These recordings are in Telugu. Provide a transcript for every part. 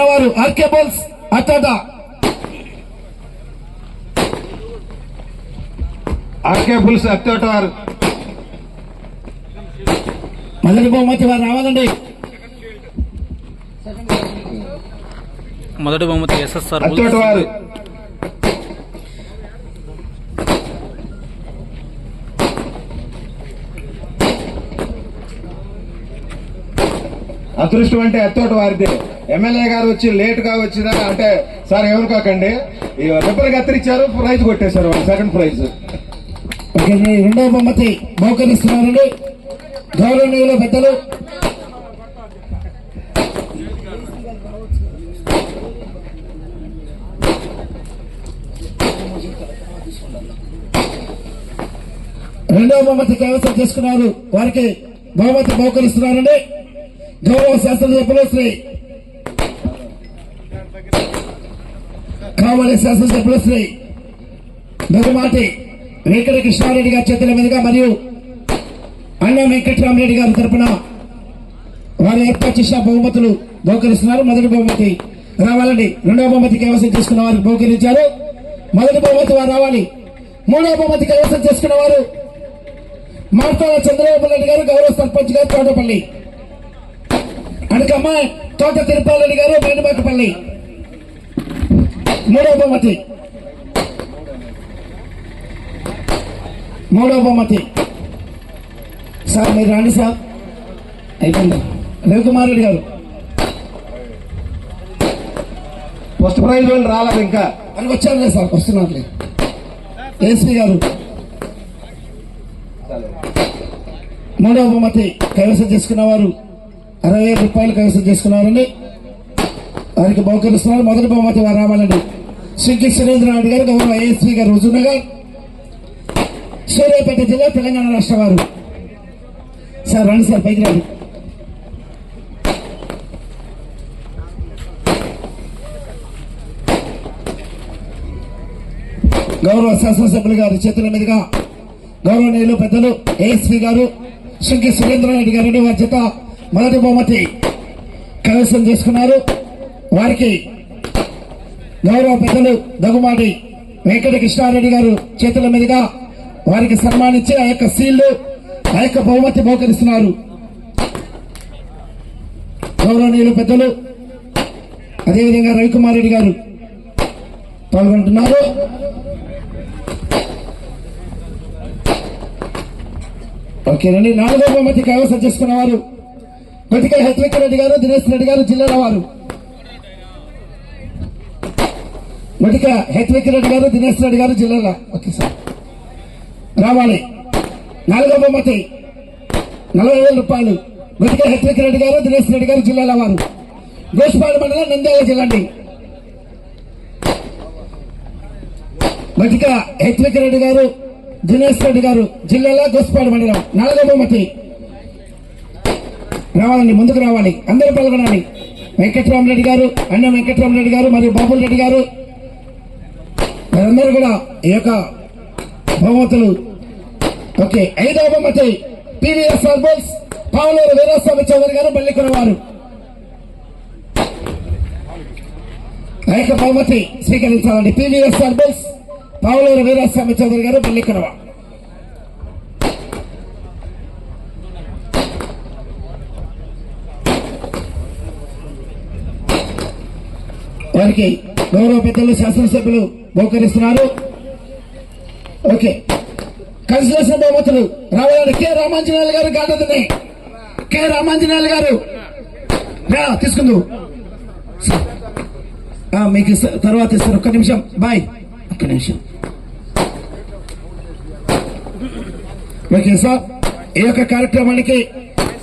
మనవారు R K bulls Attota R K bulls Attota వారు మొదటి బహుమతి వారు రావాలండి. మొదటి బహుమతి ఎస్ఎస్ఆర్ అత్తోట వారు. అదృష్టం అంటే అత్తోట వారిది. ఎమ్మెల్యే గారు వచ్చి లేట్గా వచ్చినా అంటే సార్ ఎవరు కాకండి? రిబ్బర్ కత్తిరించారు ప్రైజ్ కొట్టేశారు సెకండ్ ప్రైజ్ రెండవ బహుమతి బహుకరిస్తున్నారండి. గౌరవనీయుల పెద్దలు. రెండవ బహుమతి కైవసం చేసుకున్నారు. వారికి బహుమతి బహుకరిస్తున్నారండి. గౌరవ శాస్త్రజ్ఞ శ్రీ కావాలి శాసనసభ్యులు శ్రీ బహుమాటి వెంకట కృష్ణారెడ్డి గారి చేతుల మీదుగా మరియు అన్న వెంకటరామరెడ్డి గారి తరఫున వారు ఏర్పాటు చేసిన బహుమతులు బహుకరిస్తున్నారు. మొదటి బహుమతి రావాలండి. రెండవ బహుమతి కైవసం చేసుకున్న వారు బహుకరించారు. మొదటి బహుమతి వారు రావాలి. మూడవ బహుమతి కైవసం చేసుకున్న వారు మార్తాల చంద్రబాబు రెడ్డి గారు గౌరవ సర్పంచ్ గారు తోటపల్లి. అనకమ్మ తోట తిరుపాలరెడ్డి గారు మేడిమాకపల్లి మూడవ బహుమతి. మూడవ బహుమతి. సార్ మీరు రండి సార్. అయిపోయింది. రవికుమార్ రెడ్డి గారు. ఫస్ట్ ప్రైజ్ వాళ్ళు రాలేదు ఇంకా. అని వచ్చారులే సార్ వస్తున్నారులే. ఏఎస్పీ గారు. మూడవ బహుమతి. కైవసం చేసుకున్న వారు అరవై రూపాయలు కైవసం చేసుకున్నారండి. వారికి బహుకరిస్తున్నారు. మొదటి బహుమతి వారు రావాలండి. శ్రీకి సురేంద్రనాయుడు గారు గౌరవ ఐఎస్పీ గారు హుజూర్నగర్ సూర్యాపేట జిల్లా తెలంగాణ రాష్ట్ర వారు. సార్ రండి సార్ పైకి రండి. గౌరవ శాసనసభ్యులు గారి చేతుల మీదుగా గౌరవనీయులు పెద్దలు ఏఎస్పీ గారు శంకి సురేంద్రనాయుడు గారిని వారి చేత మొదటి బహుమతి కైవసం చేసుకున్నారు. వారికి గౌరవ పెద్దలు దగ్గుమాటి వెంకట కృష్ణారెడ్డి గారు చేతుల మీదుగా వారికి సన్మానించి ఆ యొక్క సీళ్ళు ఆ యొక్క బహుమతి బహుకరిస్తున్నారు గౌరవనీయులు పెద్దలు అదేవిధంగా రవికుమార్ రెడ్డి గారు పాల్గొంటున్నారు. ఓకేనండి నాలుగో బహుమతి కైవసం చేసుకున్న వారు కొద్దిగా హెచ్విక్ రెడ్డి గారు దినేష్ రెడ్డి గారు జిల్లాల వారు. గతిక హెచ్విక్ రెడ్డి గారు దినేష్ రెడ్డి గారు జిల్లాలో ఓకే సార్. రావాలి. నాలుగో బహుమతి. నలభై వేల రూపాయలు. గతిక హెచ్విక్ రెడ్డి గారు దినేష్ రెడ్డి గారు జిల్లాల వారు. గోసుపాడు మండలం నంద్యాల జిల్లా అండి. గతిక రెడ్డి గారు దినేష్ రెడ్డి గారు జిల్లాలో గోసుపాడు మండలం. నాలుగో బహుమతి. రావాలండి ముందుకు రావాలి. అందరూ పాల్గొనాలి. వెంకట్రామరెడ్డి గారు అన్న వెంకట్రామరెడ్డి గారు మరియు బాబుల్ రెడ్డి గారు. మనందరూ కూడా ఈ యొక్క బహుమతులు. ఓకే ఐదవ బహుమతి పివిఎస్ ఆల్బోల్స్ పావులూరు వీరస్వామి చౌదరి గారు బల్లికొన వారు ఆ యొక్క బహుమతి స్వీకరించాలండి. పివిఎస్ ఆల్బోల్స్ పావులూరు వీరస్వామి చౌదరి గారు బల్లికొన వారికి గౌరవ పెద్దలు శాసనసభ్యులు బహుకరిస్తున్నారు. ఓకే. కన్సలేషన్ బహుమతులు రావాలని కె రామాంజనేయులు గారు గాడదని. కె రామాంజనేయులు గారు. రా తీసుకుందు. మీకు తర్వాత ఇస్తారు. ఒక్క నిమిషం. బాయ్. ఒక్క నిమిషం. Okay sir. ఈ యొక్క కార్యక్రమానికి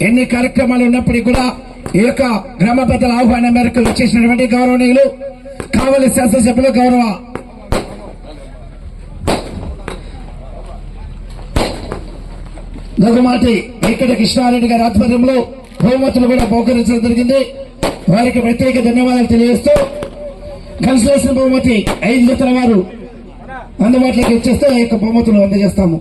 ఎన్ని కార్యక్రమాలు ఉన్నప్పటికీ కూడా ఈ యొక్క గ్రామ పెద్దల ఆహ్వానం మేరకు వచ్చేసినటువంటి గౌరవనీయులు కావలి శాసనసభ్యులు గౌరవ దగ్గుమాటి వెంకట కృష్ణారెడ్డి గారి ఆధ్వర్యంలో బహుమతులు కూడా బహుకరించడం జరిగింది. వారికి ప్రత్యేక ధన్యవాదాలు తెలియజేస్తూ కన్సలేషన్ బహుమతి ఐదు జతల వారు అందుబాటులోకి వచ్చేస్తే ఆ యొక్క బహుమతులు అందజేస్తాము.